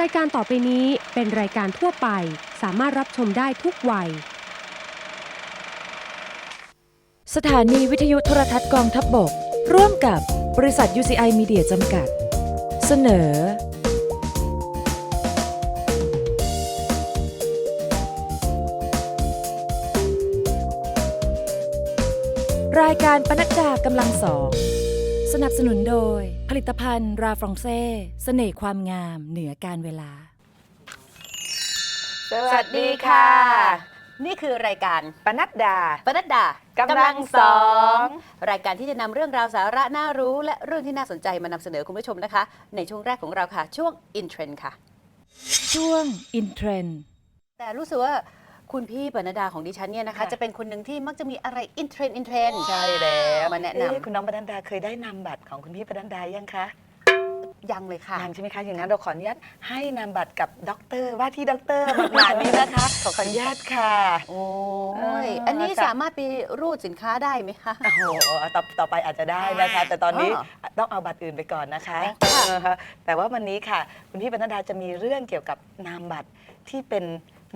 รายการต่อไปนี้เป็นรายการทั่วไป สามารถรับชมได้ทุกวัย สถานีวิทยุโทรทัศน์กองทัพบบก ร่วมกับบริษัท UCI Media จำกัด เสนอ รายการปนัดดากำลังสอง นับสนุนโดย ผลิตภัณฑ์ราฟรองเซ่เสน่ห์ความงามเหนือการเวลา สวัสดีค่ะ นี่คือรายการปนัดดา ปนัดดากำลังสอง รายการที่จะนำเรื่องราวสาระน่ารู้ และเรื่องที่น่าสนใจมานำเสนอคุณผู้ชมนะคะ ในช่วงแรกของเราค่ะ ช่วง In Trend ค่ะ ช่วงอินเทรนแต่รู้สึกว่า คุณพี่ปนัดดาของดิฉันเนี่ยนะคะ ค่ะ จะเป็นคนหนึ่งที่มักจะมีอะไร In Trend In Trend ใช่แล้วมาแนะนำเอ๊คุณน้องปนัดดาเคยได้นำบัตรของคุณพี่ปนัดดายังคะยังเลยค่ะ ยังใช่ไหมคะอย่างนั้นเราขออนุญาตให้นำบัตรกับด็อกเตอร์ว่าที่ด็อกเตอร์หมาดๆนี้นะคะขออนุญาตค่ะ โอ้ยเอออัอันนี้ค่ะสามารถไปรูดสินค้าได้ไหมคะ โอ้โหต่อต่อไปอาจจะได้นะคะ แต่ตอนนี้อ๋อต้องเอาบัตรอื่นไปก่อนนะคะค่ะเออแต่ว่าวันนี้ค่ะ คุณพี่ปนัดดาจะมีเรื่องเกี่ยวกับนามบัตรที่เป็น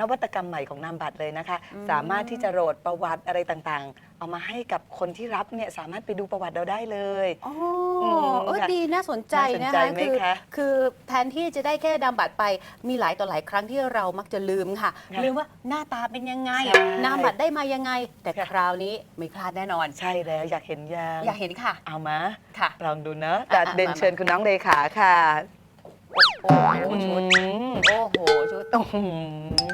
นวัตกรรมใหม่ของนามบัตรเลยนะคะ สามารถที่จะโหลดประวัติอะไรต่างๆ เอามาให้กับคนที่รับเนี่ยสามารถไปดูประวัติเราได้เลยอ๋อมเออค่ะดีน่าสนใจน่าสนนะใจคะไหมคือคะคือแทนที่จะได้แค่นำบัตรไปมีหลายต่อหลายครั้งที่เรามักจะลืมค่ะค่ะลืมว่าหน้าตาเป็นยังไงใช่นามบัตรได้มายังไง แต่ค่ะคราวนี้ไม่พลาดแน่นอน ใช่แล้วอยากเห็นยังอยากเห็นค่ะ เอามาค่ะลองดูเนอะอะแต่อะเด่นมาเชิญคุณน้องเลขาค่ะ โอ้โหชุดอืมโอ้โหชุดโอ้โหโอ้โห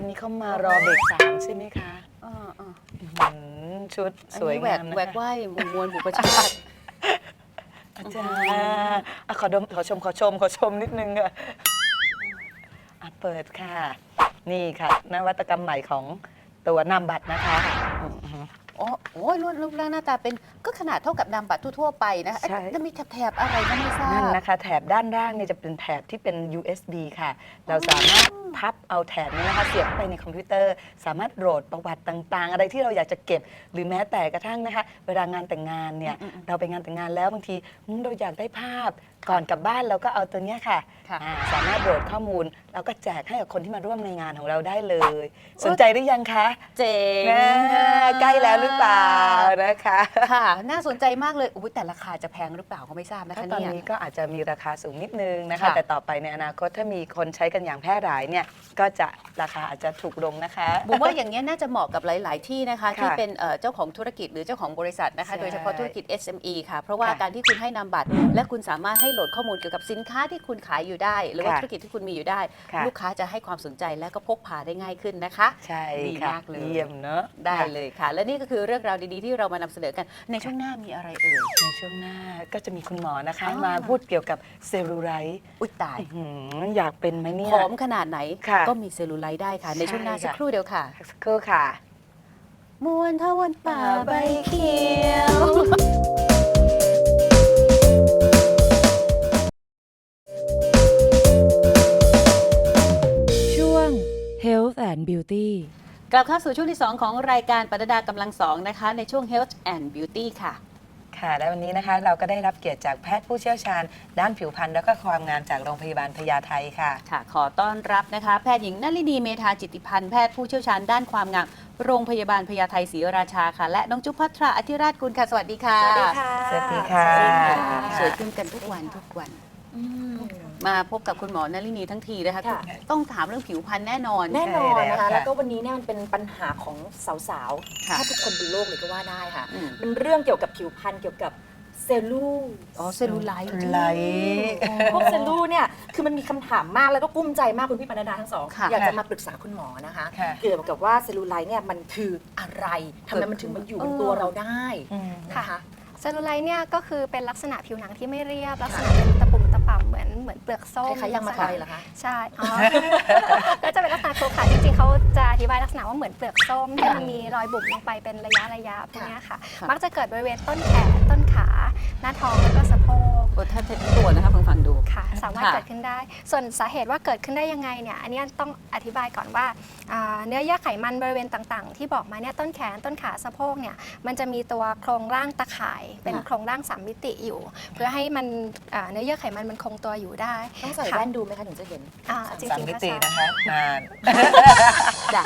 อะอันนี้เขามารอเบรกสามใช่ไหมคะอ่าอ่าอื้อหือชุดอันสวยนี้แหวงากมนะแหวกคะไหวหมู่มวลบุปชาติ อาจารย์อะขอดมขอชมขอชมขอชมนิดนึงอะอะเปิดค่ะ นี่ค่ะ นวัตกรรมใหม่ของตัวนามบัตรนะคะอื้อหือโอ้โหรูปรูปร่างหน้าตาเป็นก็ขนาดเท่ากับนามบัตรทั่วๆไปนะคะใช่เอ๊ะแล้วมีแถบๆอะไรก็ไม่ทรานั่นบนะคะแถบด้านล่างเนี่ยจะเป็นแถบที่เป็น USB ค่ะ เราสามารถ พับเอาแถบนี้นะคะเสียบเข้าไปในคอมพิวเตอร์ สามารถโหลดประวัติต่าง ๆ อะไรที่เราอยากจะเก็บ หรือแม้แต่กระทั่งนะคะ เวลางานแต่งงานเนี่ยอืมอืมเราไปงานแต่งงานแล้วบางทีอืมเราอยากได้ภาพ ก่อนกลับบ้านเราก็เอาตัวเนี้ยค่ะค่ะ อ่าสามารถโหลดข้อมูล แล้วก็แจกให้กับคนที่มาร่วมในงานของเราได้เลย สนใจหรือยังคะเจ๋งอ่าใกล้แล้วหรือเปล่านะคะ ค่ะ น่าสนใจมากเลยอุ้ยแต่ราคาจะแพงหรือเปล่าก็ไม่ทราบนะคะถ้าตอนเนี่ย นี้ก็อาจจะมีราคาสูงนิดนึงนะคะ ค่ะ แต่ต่อไปในอนาคตถ้ามีคนใช้กันอย่างแพร่หลายเนี่ย ก็จะราคาอาจจะถูกลงนะคะ ผมว่าอย่างนี้ยน่าจะเหมาะกับหลาย ๆ ที่นะคะค่ะที่เป็นเอ่อเจ้าของธุรกิจหรือเจ้าของบริษัทนะคะ ใช่โดยเฉพาะธุรกิจ SME ค่ะ เพราะว่าค่ะการที่คุณให้นามบัตร และคุณสามารถให้โหลดข้อมูลเกี่ยวกับสินค้าที่คุณขายอยู่ได้ หรือว่าค่ะธุรกิจที่คุณมีอยู่ได้ ค่ะ ลูกค้าจะให้ความสนใจและก็พกพาได้ง่ายขึ้นนะคะ ใช่ดีค่ะมากเลย เยี่ยมเนอะได้ค่ะ เลยค่ะ และนี่ก็คือเรื่องราวดีๆที่เรามานำเสนอกันในช่วงหน้ามีอะไรเอ่ย ในช่วงหน้าก็จะมีคุณหมอนะคะ อ่าม มาพูดเกี่ยวกับเซลลูไลท์อุ้ยตายอื้อหืออยากเป็นไหมเนี่ย ผอมขนาดไหนค่ะก็มีเซลลูไลท์ได้ค่ะ ในช่วงหน้าใช่สักค่ะ ครู่เดียวค่ะสักครู่ค่ะ มวนทวันป่าใบเขียวช่ว and Beauty กลับเข้าสู่ช่วงที่ 2 ของรายการปรดากำลังสองนะคะ ในช่วง Health and Beauty ค่ะ ค่ะ และวันนี้นะคะเราก็ได้รับเกียรติจากแพทย์ผู้เชี่ยวชาญ ด้านผิวพรรณและก็ความงามจากโรงพยาบาลพญาไทค่ะ ค่ะ ขอต้อนรับนะคะ แพทย์หญิงนลินีเมธาจิตติพันธ์แพทย์ผู้เชี่ยวชาญด้านความงามโรงพยาบาลพญาไทศรีราชาค่ะ และน้องจุ๊บพัทราอธิราชกุลค่ะสวัสดีค่ะสวัสดีค่ะ สวัสดีค่ะ สวยขึ้นกันทุกวันทุกวันมาพบกับคุณหมอนลินีทั้งทีนะคะค่ะ ต้องถามเรื่องผิวพรรณแน่นอน แน่นอนนะใช่แล้วค่ะคะ แล้วก็วันนี้เนี่ยมันเป็นปัญหาของสาวๆค่ะถ้าทุกคนบนโลกเลยก็ว่าได้ค่ะ อืมเป็นเรื่องเกี่ยวกับผิวพรรณเกี่ยวกับเซลลูอ๋อเซลลูไลท์ ไลท์พวกเซลลูเนี่ยคือมันมีคำถามมากแล้วก็กุ้มใจมากคุณพี่ปนัดดาทั้งสอง ค่ะ อยากจะมาปรึกษาคุณหมอนะคะ ค่ะ เกี่ยวกับว่าเซลลูไลท์เนี่ยมันคืออะไรทำไมมันถึงมาอยู่บนตัวเราได้อืม นะคะ เซลลูไลท์เนี่ยก็คือเป็นลักษณะผิวหนังที่ไม่เรียบ ลักษณะเป็นตะปุ่ม ตะป่ำเหมือนเหมือนเปลือกส้มคล้ายๆยางมะตอยเหรอคะใช่อ๋อ ก็จะเป็นลักษณะโครงข่ายจริงๆเขาจะอธิบายลักษณะว่าเหมือนเปลือกส้มที่มันมีรอยบุ๋มลงไปเป็นระยะระยะพวกเนี้ยค่ะ ค่ะ มักจะเกิดบริเวณต้นแขนต้นขา หน้าท้องแล้วก็สะโพก โอ้แทบจะทั้งตัวนะคะฟังฟังๆดู ค่ะสามารถค่ะเกิดขึ้นได้ ส่วนสาเหตุว่าเกิดขึ้นได้ยังไงเนี่ยอันนี้ต้องอธิบายก่อนว่าอ่าเนื้อเยื่อไขมันบริเวณต่างๆ ที่บอกมาเนี่ยต้นแขนต้นขาสะโพกเนี่ยมันจะมีตัวโครงร่างตะข่ายเป็นโครงร่างสามมิติอยู่ เพื่อให้มันอ่าเนื้อเยื่อไขมันมันคงตัวอยู่ได้ต้องใส่ค่ะแว่นดูไหมคะถึงจะเห็น อ่าจสามริงมิๆก็ติใช่ นะคะนาน จ้ะ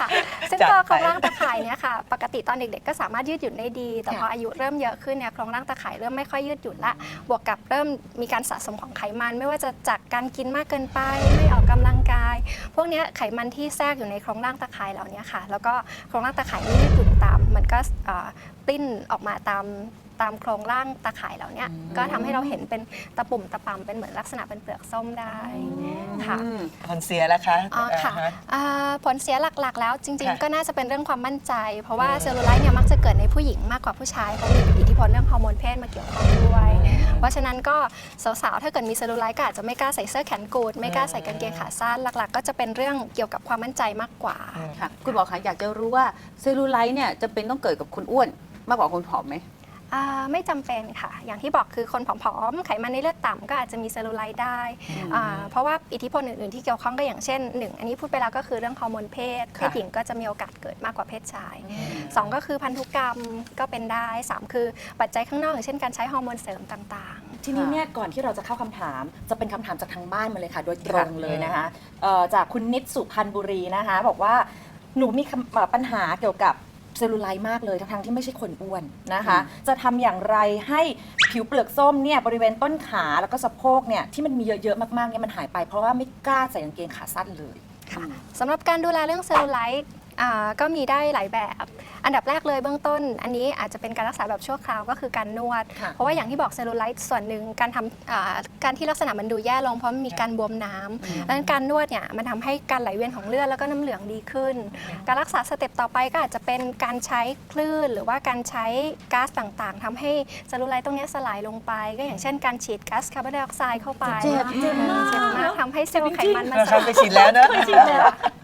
ค่ะซึ่งจัดตัวโครงไปร่างตะข่ายเนี่ยค่ะ ปกติตอนเด็กๆ ก็สามารถยืดหยุ่นได้ดี แต่ค่ะพออายุเริ่มเยอะขึ้นเนี่ยโครงร่างตะข่ายเริ่มไม่ค่อยยืดหยุ่นละ บวกกับเริ่มมีการสะสมของไขมัน ไม่ว่าจะจากการกินมากเกินไปไม่ออกกำลังกาย พวกเนี้ยไขมันที่แทรกอยู่ในโครงร่างตะข่ายเหล่านี้ค่ะ แล้วก็โครงร่างตะข่ายไม่ยืดหยุ่นตาม มันก็เอ่อปลิ้นออกมาตามตามโครงร่างตะข่ายเหล่านี้ก็ทำให้เราเห็นเป็นตะปุ่มตะปำเป็นเหมือนลักษณะเป็นเปลือกส้มได้ค่ะอืมผลเสียแล้วคะอ๋อค่ะาฮอ่าผลเสียหลักๆ แล้วจริงค่ะๆก็น่าจะเป็นเรื่องความมั่นใจ เพราะว่าอืมเซลลูไลท์เนี่ยมักจะเกิดในผู้หญิงมากกว่าผู้ชายเพราะมีอิทธิพลเรื่องฮอร์โมนเพศมาเกี่ยวข้องด้วย เพราะฉะนั้นก็สาวๆ ถ้าเกิดมีเซลลูไลท์ก็อาจจะไม่กล้าใส่เสื้อแขนกุดไม่กล้าใส่กางเกงขาสั้นหลักๆ ก็จะเป็นเรื่องเกี่ยวกับความมั่นใจมากกว่า ค่ะคุณหมอคะอยากจะรู้ว่าเซลลูไลท์เนี่ยจะเป็นต้องเกิดกับคนอ้วนมากกว่าคนผอมไหม อ่าไม่จำเป็นค่ะ อย่างที่บอกคือคนผอมๆ ไขมันในเลือดต่ำก็อาจจะมีเซลลูไลท์ได้อ่าเพราะว่าอิทธิพลอื่นๆ ที่เกี่ยวข้องก็อย่างเช่นหนึ่งอันนี้พูดไปแล้วก็คือเรื่องฮอร์โมนเพศ เพค่ะศหญิงก็จะมีโอกาสเกิดมากกว่าเพศชายสองก็คือพันธุกรรมก็เป็นได้สามคือปัจจัยข้างนอกอย่างเช่นการใช้ฮอร์โมนเสริมต่างทีนี้เนี่ยก่อนที่เราจะเข้าคำถาม จะเป็นคำถามจากทางบ้านมาเลยค่ะ โดยตรงเลยนะคะเอ่อจากคุณนิดสุพรรณบุรีนะคะ บอกว่าหนูมีคำเอ่อปัญหาเกี่ยวกับ เซลลูไลท์มากเลยทั้งๆที่ไม่ใช่คนอ้วนนะคะ จะทำอย่างไรให้ผิวเปลือกส้มเนี่ยบริเวณต้นขาแล้วก็สะโพกเนี่ยที่มันมีเยอะๆมากๆเนี่ยมันหายไปเพราะว่าไม่กล้าใส่กางเกงขาสั้นเลยๆค่ะสำหรับการดูแลเรื่องเซลลูไลท์ อ่าก็มีได้หลายแบบ อันดับแรกเลยเบื้องต้น อันนี้อาจจะเป็นการรักษาแบบชั่วคราวก็คือการนวด ค่ะ เพราะว่าอย่างที่บอกเซลลูไลท์ส่วนหนึ่งการทำอ่าการที่ลักษณะมันดูแย่ลงเพราะมันมีการบวมน้ำดังนั้นการนวดเนี่ยมันทำให้การไหลเวียนของเลือดแล้วก็น้ำเหลืองดีขึ้น การรักษาสเต็ปต่อไปก็อาจจะเป็นการใช้คลื่น หรือว่าการใช้ก๊าซต่างๆทำให้เซลลูไลท์ตรงเนี้ยสลายลงไป ก็อย่างเช่นการฉีดก๊าซคาร์บอนไดออกไซด์เข้าไปเจ็บเจ็บมากเจ็บมากทำให้เซลล์ไขมันมันเราสลายทำไปฉีดแล้วเนอะ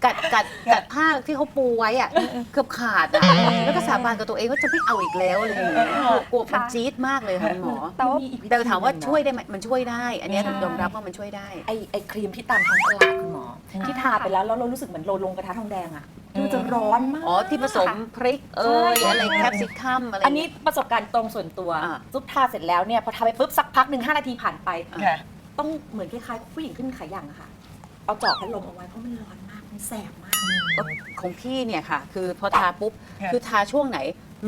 กัดกัดกัดผ้าที่เขาปูไว้อะเกือบขาดอะแล้วก็สาบานกับตัวเองว่าจะไม่เอาอีกแล้วอะไรอย่างเงี้ยกลัวมันจี๊ดมากเลยค่ะคุณหมอ แต่ว่าแต่ถามว่าช่วยได้ไหมมันช่วยได้ อันเนี้ยยอมรับว่ามันช่วยได้ ไอไอครีมที่ตามท้องตลาดคุณหมอ ที่ทาไปแล้วแล้วเรารู้สึกเหมือนเราลงกระทะทองแดงอะมันจะร้อนมาก อ๋อที่ผสมพริกเอ่ยใช่ อะไรแคปซิคัมอะไร อันนี้ประสบการณ์ตรงส่วนตัวอะ ซุปทาเสร็จแล้วเนี่ยพอทาไปปุ๊บสักพักหนึ่งห้านาทีผ่านไป ค่ะ ต้องเหมือนคล้ายๆผู้หญิงขึ้นขาอย่างอะค่ะ เอาจอบพัดลมเอาไว้เพราะมันร้อนมากมัน แสบมาก ของพี่เนี่ยค่ะ คือพอทาปุ๊บค่ะคือทาช่วงไหน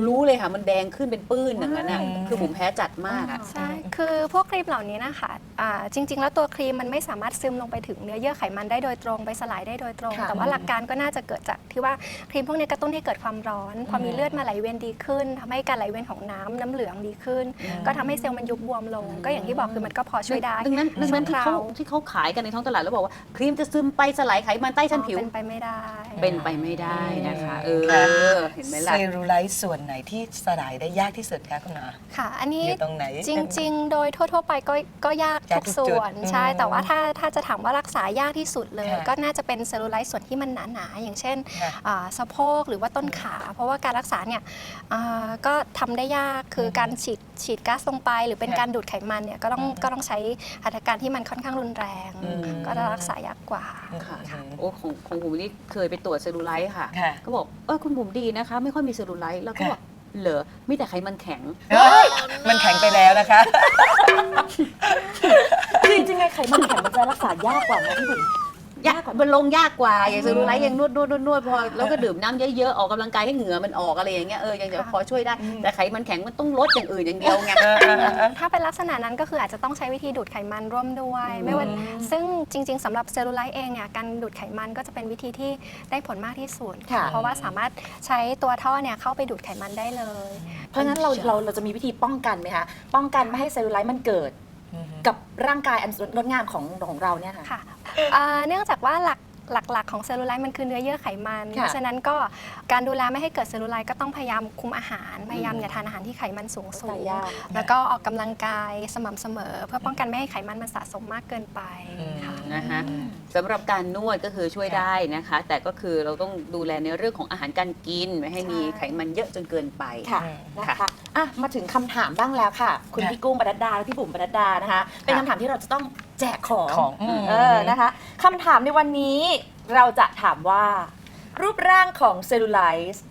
รู้เลยค่ะ มันแดงขึ้นเป็นปื้นอย่างนั้นอะอืมคือบุ๋มแพ้จัดมากอะ ใช่ คือพวกครีมเหล่านี้นะคะอ่าจริง ๆ แล้วตัวครีมมันไม่สามารถซึมลงไปถึงเนื้อเยื่อไขมันได้โดยตรงไปสลายได้โดยตรงค่ะแต่ว่าหลักการก็น่าจะเกิดจากที่ว่าครีมพวกนี้กระตุ้นให้เกิดความร้อน พอมีเลือดมาไหลเวียนดีขึ้นทำให้การไหลเวียนของน้ำน้ำเหลืองดีขึ้น ก็ทำให้เซลล์มันยุบบวมลง ก็อย่างที่บอกคือมันก็พอช่วยได้ดังนั้นดังนั้นชั่ที่วคเขาราวที่เขาขายกันในท้องตลาดแล้วบอกว่าครีมจะซึมไปสลายไขมันใต้ชั้นผิวเป็นไปไม่ได้ เป็นไปไม่ได้นะคะ เอค่ะอเห็นไหมล่ะเซลลูไลท์ส่วนไหนที่สลายได้ยากที่สุดคะคุณหมอ ค่ะ อันนี้อยู่ตรงไหนจริง ๆ โดยทั่ว ๆ ไปก็ก็ยากยากทุกทุกจุดส่วนใช่อืมแต่ว่าถ้าถ้าจะถามว่ารักษายากที่สุดเลยค่ะก็น่าจะเป็นเซลลูไลท์ส่วนที่มันหนาๆอย่างเช่นค่ะอ่าสะโพกหรือว่าต้นขา เพราะว่าการรักษาเนี่ยอ่าก็ทำได้ยากคืออมการฉีดฉีดก๊าซลงไป หรือเป็นค่ะการดูดไขมันเนี่ยก็ต้องอืมก็ต้องใช้หัตถการที่มันค่อนข้างรุนแรงอืมก็จะรักษายากกว่าค่ะโอ้ของของบุ๋มนี่เคยไปตรวจเซลลูไลท์ค่ะค่ะ ก็บอกเออคุณบุ๋มดีนะคะ ไม่ค่อยมีเซลลูไลท์แล้วก็ค่ะบอก เหรอมีแต่ไขมันแข็ง เอ้ยมันแข็งไปแล้วนะคะ คือจริงๆไงไขมันแข็งมันจะรักษายากกว่านะพี่บุ๋ม ยากมันลงยากกว่า อย่างเซลลูไลท์ยังนวดนวดนวดนวดพอแล้วก็ดื่มน้ำเยอะๆ ออกกำลังกายให้เหงื่อมันออกอะไรอย่างเงี้ยเออยังจะพอช่วยได้ แต่ไขมันแข็งมันต้องลดอย่างอื่นอย่างเดียวไง ถ้าเป็นลักษณะนั้นก็คืออาจจะต้องใช้วิธีดูดไขมันร่วมด้วย ไม่ว่าซึ่งจริง ๆสำหรับเซลลูไลท์เองเนี่ยการดูดไขมันก็จะเป็นวิธีที่ได้ผลมากที่สุดค่ะ เพราะว่าสามารถใช้ตัวท่อเนี่ยเข้าไปดูดไขมันได้เลย เพราะฉะนั้นเราเราเราจะมีวิธีป้องกันไหมคะ ป้องกันไม่ให้เซลลูไลท์มันเกิด กับร่างกายอันงดงามของของเราเนี่ยค่ะ ค่ะอ่าเนื่องจากว่าหลัก หลักๆ ของเซลลูไลท์มันคือเนื้อเยื่อไขมัน ค่ะเพราะฉะนั้นก็การดูแลไม่ให้เกิดเซลลูไลท์ก็ต้องพยายามคุมอาหาร พยายามอย่าทานอาหารที่ไขมันสูงสูใส่งยาก แล้วก็ออกกำลังกายสม่ำเสมอ เพื่อป้องกันไม่ให้ไขมันมันสะสมมากเกินไปค่ะ นะคะสำหรับการนวดก็คือช่วยได้นะคะ แต่ก็คือเราต้องดูแลในเรื่องของอาหารการกิน ไม่ให้มีใช่ไขมันเยอะจนเกินไป ค่ะอืม นะคะอะมาถึงคำถามบ้างแล้วค่ะ คุณค่ะพี่กุ้งปนัดดาและพี่บุ๋มปนัดดานะคะ เป็นค่ะคำถามที่เราจะต้อง แจกของของอืม เออนะคะคำถามในวันนี้เราจะถามว่า รูปร่างของเซลลูไลท์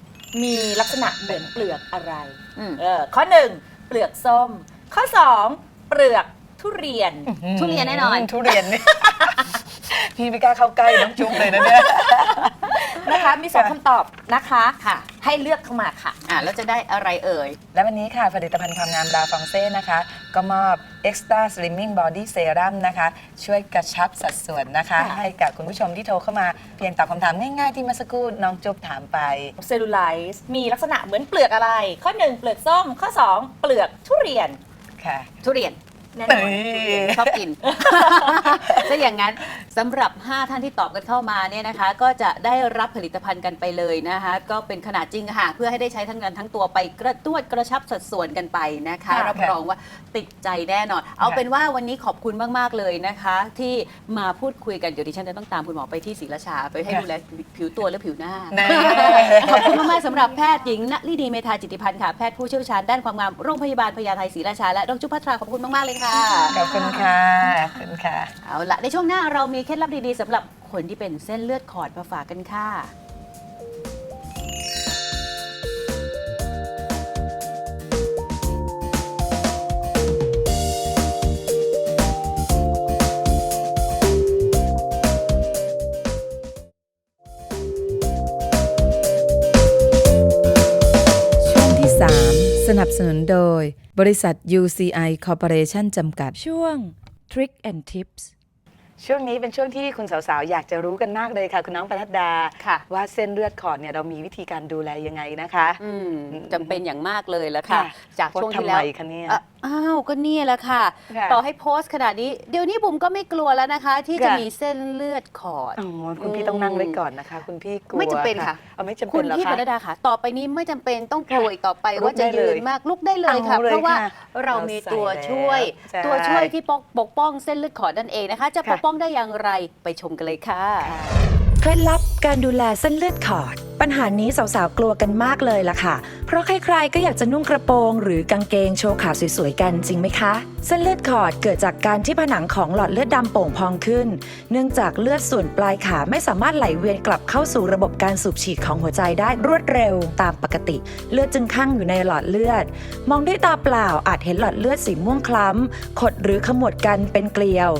มีลักษณะเหมือนเปลือกอะไรอืม เออข้อหนึ่งเปลือกส้ม ข้อสองเปลือกทุเรียน ทุเรียนแน่นอน ทุเรียนนี่ พี่ไม่กล้าเข้าใกล้น้องจุ๊บเลยนะเนี่ย นะคะ มีสองค่ะคำตอบนะคะ ค่ะ ให้เลือกเข้ามาค่ะ อ่าแล้วจะได้อะไรเอ่ย และวันนี้ค่ะผลิตภัณฑ์ความงามดาฟองเซ่นะคะ ก็มอบ Extra Slimming Body Serum นะคะ ช่วยกระชับสัดส่วนนะคะ ค่ะ ให้กับคุณผู้ชมที่โทรเข้ามาเพียงตอบคำถามง่ายๆที่เมื่อสักครู่น้องจุ๊บถามไป เซลลูไลท์มีลักษณะเหมือนเปลือกอะไร ข้อหนึ่งเปลือกส้ม ข้อสองเปลือกทุเรียน ค่ะ ทุเรียน แน่นเอ้อนยชอบกินถ้าอย่างนั้นสำหรับ 5 ท่านที่ตอบกันเข้ามาเนี่ยนะคะ ก็จะได้รับผลิตภัณฑ์กันไปเลยนะคะ ก็เป็นขนาดจริงค่ะ เพื่อให้ได้ใช้ทั้งกันทั้งตัวไปกระตุ้นกระชับสัดส่วนกันไปนะคะ ค่ะรับรองว่าติดใจแน่นอน เอาเป็นว่าวันนี้ขอบคุณมาก ๆ เลยนะคะ ที่มาพูดคุยกันเดี๋ยวดิฉันจะต้องตามคุณหมอไปที่ศรีราชา ไปให้ค่ะ ดูแลผิวตัวและผิวหน้า แน่ ขอบคุณมาก ๆ สำหรับแพทย์หญิงณลิดีเมธาจิตติพันธ์ค่ะ แพทย์ผู้เชี่ยวชาญด้านความงาม โรงพยาบาลพญาไทศรีราชา และดรจุพัทรา ขอบคุณมาก ๆ เลยค่ะขอบคุณค่ะขอบคุณค่ะ เอาละในช่วงหน้าเรามีเคล็ดลับดีๆสำหรับคนที่เป็นเส้นเลือดขอดมาฝากกันค่ะ สนับสนุนโดย บริษัท UCI Corporation จำกัด ช่วง Trick and Tips ช่วงนี้เป็นช่วงที่คุณสาวๆ อยากจะรู้กันมากเลยค่ะ คุณน้องปนัดดา ค่ะ ว่าเส้นเลือดขอดเนี่ยเรามีวิธีการดูแลยังไงนะคะ อืมจำเป็นอย่างมากเลยแล้วค่ะ ค่ะจากช่วงที่แล้ว ทำไมคะเนี่ย อะ อ้าวก็เนี่ยแหละค่ะ ค่ะต่อให้โพสต์ขนาดนี้ เดี๋ยวนี้บุ๋มก็ไม่กลัวแล้วนะคะ ที่จะค่ะ มีเส้นเลือดขอด อ๋อคุณพี่ต้องนั่งไว้ก่อนนะคะ คุณพี่กลัวไม่จำเป็นค่ะ เอาไม่จำคุเป็ณนเหรอพี่คะปนัดดาค่ะ ต่อไปนี้ไม่จำเป็นต้องกลัวอีกต่อไปลุกว่าจะได้เลยืยนมากลุกได้เลยค่ะ เอาเลยเพราะว่าค่ะเรามีตัวเราใส่ช่วยแล้วตัวใช่ช่วยที่ปกปกป้องเส้นเลือดขอดนั่นเองนะคะ จะค่ะ ปกป้องได้อย่างไรไปชมกันเลยค่ะ เคล็ดลับการดูแลเส้นเลือดขอด ปัญหานี้สาวๆ กลัวกันมากเลยล่ะค่ะ เพราะใครๆ ก็อยากจะนุ่งกระโปรง หรือกางเกงโชว์ขาสวยๆ กันจริงไหมคะ เส้นเลือดขอดเกิดจากการที่ผนังของหลอดเลือดดำโป่งพองขึ้น เนื่องจากเลือดส่วนปลายขาไม่สามารถไหลเวียนกลับเข้าสู่ระบบการสูบฉีดของหัวใจได้รวดเร็วตามปกติ เลือดจึงคั่งอยู่ในหลอดเลือด มองด้วยตาเปล่าอาจเห็นหลอดเลือดสีม่วงคล้ำขดหรือขมวดกันเป็นเกลียว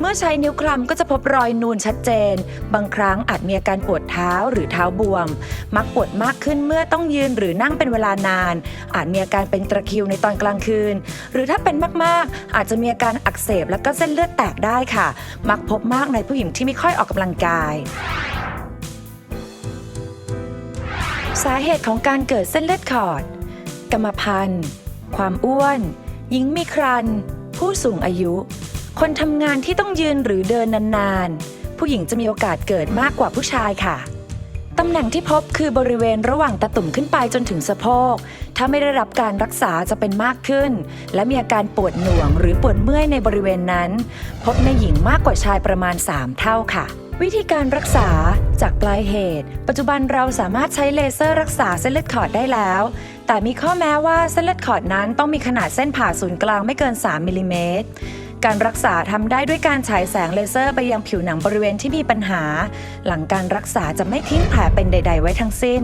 เมื่อใช้นิ้วคลำก็จะพบรอยนูนชัดเจน บางครั้งอาจมีอาการปวดเท้าหรือเท้าบวม มักปวดมากขึ้นเมื่อต้องยืนหรือนั่งเป็นเวลานาน อาจมีอาการเป็นตะคริวในตอนกลางคืน หรือถ้าเป็นมากๆ อาจจะมีอาการอักเสบแล้วก็เส้นเลือดแตกได้ค่ะ มักพบมากในผู้หญิงที่ไม่ค่อยออกกำลังกายสาเหตุของการเกิดเส้นเลือดขอด กรรมพันธุ์ ความอ้วน หญิงมีครรภ์ผู้สูงอายุ คนทำงานที่ต้องยืนหรือเดินนานๆ ผู้หญิงจะมีโอกาสเกิดมากกว่าผู้ชายค่ะ ตำแหน่งที่พบคือบริเวณระหว่างตะตุ่มขึ้นไปจนถึงสะโพก ถ้าไม่ได้รับการรักษาจะเป็นมากขึ้น และมีอาการปวดหน่วงหรือปวดเมื่อยในบริเวณนั้น พบในหญิงมากกว่าชายประมาณ 3 เท่าค่ะวิธีการรักษาจากปลายเหตุ ปัจจุบันเราสามารถใช้เลเซอร์รักษาเส้นเลือดขอดได้แล้ว แต่มีข้อแม้ว่าเส้นเลือดขอดนั้นต้องมีขนาดเส้นผ่าศูนย์กลางไม่เกิน 3มิลลิเมตร การรักษาทำได้ด้วยการฉายแสงเลเซอร์ไปยังผิวหนังบริเวณที่มีปัญหา หลังการรักษาจะไม่ทิ้งแผลเป็นใด ๆ ไว้ทั้งสิ้น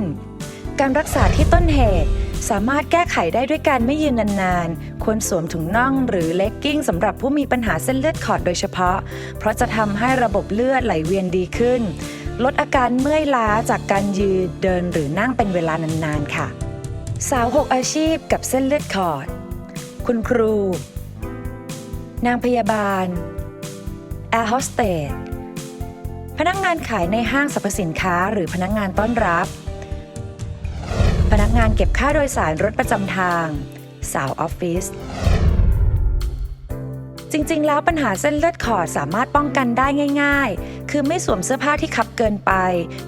การรักษาที่ต้นเหตุ สามารถแก้ไขได้ด้วยการไม่ยืนนานๆ ควรสวมถุงน่องหรือเลกกิ้งสำหรับผู้มีปัญหาเส้นเลือดขอดโดยเฉพาะ เพราะจะทำให้ระบบเลือดไหลเวียนดีขึ้น ลดอาการเมื่อยล้าจากการยืนเดินหรือนั่งเป็นเวลานานๆค่ะ สาวหกอาชีพกับเส้นเลือดขอด คุณครู นางพยาบาลแอร์โฮสเตสพนักงานขายในห้างสรรพสินค้าหรือพนักงานต้อนรับ พนักงานเก็บค่าโดยสารรถประจำทาง สาวออฟฟิศจริง ๆ แล้วปัญหาเส้นเลือดขอดสามารถป้องกันได้ง่าย ๆ คือไม่สวมเสื้อผ้าที่คับเกินไป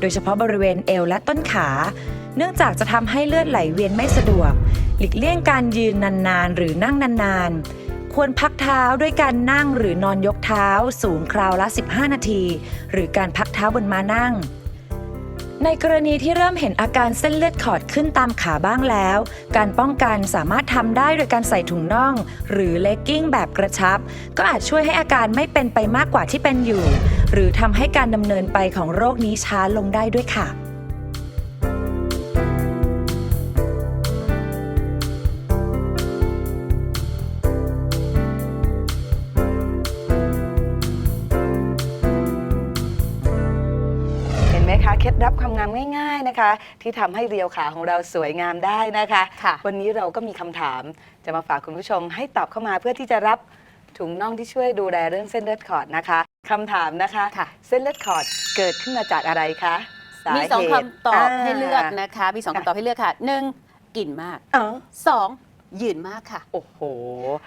โดยเฉพาะบริเวณเอวและต้นขา เนื่องจากจะทำให้เลือดไหลเวียนไม่สะดวก หลีกเลี่ยงการยืนนาน ๆ หรือนั่งนาน ๆ ควรพักเท้าด้วยการนั่งหรือนอนยกเท้าสูงคราวละ 15 นาที หรือการพักเท้าบนม้านั่ง ในกรณีที่เริ่มเห็นอาการเส้นเลือดขอดขึ้นตามขาบ้างแล้ว การป้องกันสามารถทำได้โดยการใส่ถุงน่อง หรือเลกกิ้งแบบกระชับ ก็อาจช่วยให้อาการไม่เป็นไปมากกว่าที่เป็นอยู่ หรือทำให้การดำเนินไปของโรคนี้ช้าลงได้ด้วยค่ะ นะคะ ที่ทำให้เรียวขาของเราสวยงามได้นะคะ ค่ะ วันนี้เราก็มีคำถามจะมาฝากคุณผู้ชมให้ตอบเข้ามาเพื่อที่จะรับถุงน่องที่ช่วยดูแลเรื่องเส้นเลือดขอดนะคะคำถามนะคะ ค่ะ เส้นเลือดขอดเกิดขึ้นมาจากอะไรคะสามีเหตุสองคำตอบาให้เลือกนะคะ มีสองคำตอบให้เลือกค่ะหนึ่งกลิ่นมากอ๋อสอง ยืนมากค่ะ โอ้โห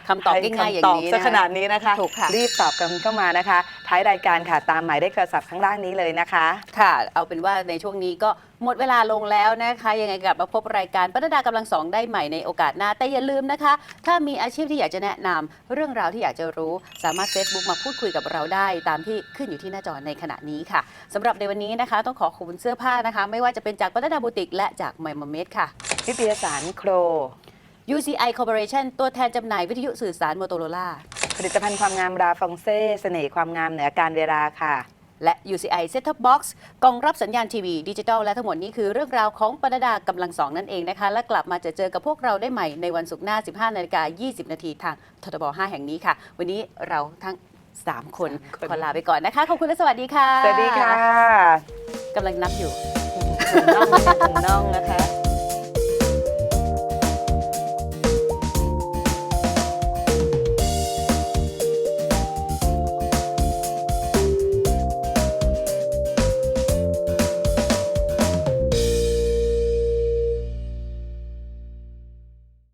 คำตอบง่ายๆอย่างนี้ให้คำตอบซะนะขนาดนี้นะคะ ถูกค่ะ รีบตอบกันเข้ามานะคะ ท้ายรายการค่ะตามหมายเลขโทรศัพท์ข้างล่างนี้เลยนะคะ ค่ะ เอาเป็นว่าในช่วงนี้ก็หมดเวลาลงแล้วนะคะ ยังไงกลับมาพบรายการปนัดดากำลังสองได้ใหม่ในโอกาสหน้า แต่อย่าลืมนะคะ ถ้ามีอาชีพที่อยากจะแนะนำเรื่องราวที่อยากจะรู้ สามารถ Facebook มาพูดคุยกับเราได้ตามที่ขึ้นอยู่ที่หน้าจอในขณะนี้ค่ะสำหรับในวันนี้นะคะ ต้องขอขอบคุณเสื้อผ้านะคะ ไม่ว่าจะเป็นจากปนัดดาบูติกและจากไมมเมดค่ะนิตยสารโคร UCI Corporation ตัวแทนจำหน่ายวิทยุสื่อสารโมโตโรล่าผลิตภัณฑ์ความงามราฟองเซ่เสน่ห์ความงามเหนือการเวลาค่ะ และ UCI Set Top Box กล่องรับสัญญาณทีวีดิจิทัลและทั้งหมดนี้คือเรื่องราวของปนดากำลังสองนั่นเองนะคะ และกลับมาเจอเจอกับพวกเราได้ใหม่ในวันศุกร์หน้า 15นาฬิกา20 นาทีทางททบ 5 แห่งนี้ค่ะ วันนี้เราทั้ง 3 คนสามคนขอลาไปก่อนนะคะ ขอบคุณและสวัสดีค่ะ สวัสดีค่ะกำลังนับอยู่ถุงน่องถุงน่องนะคะ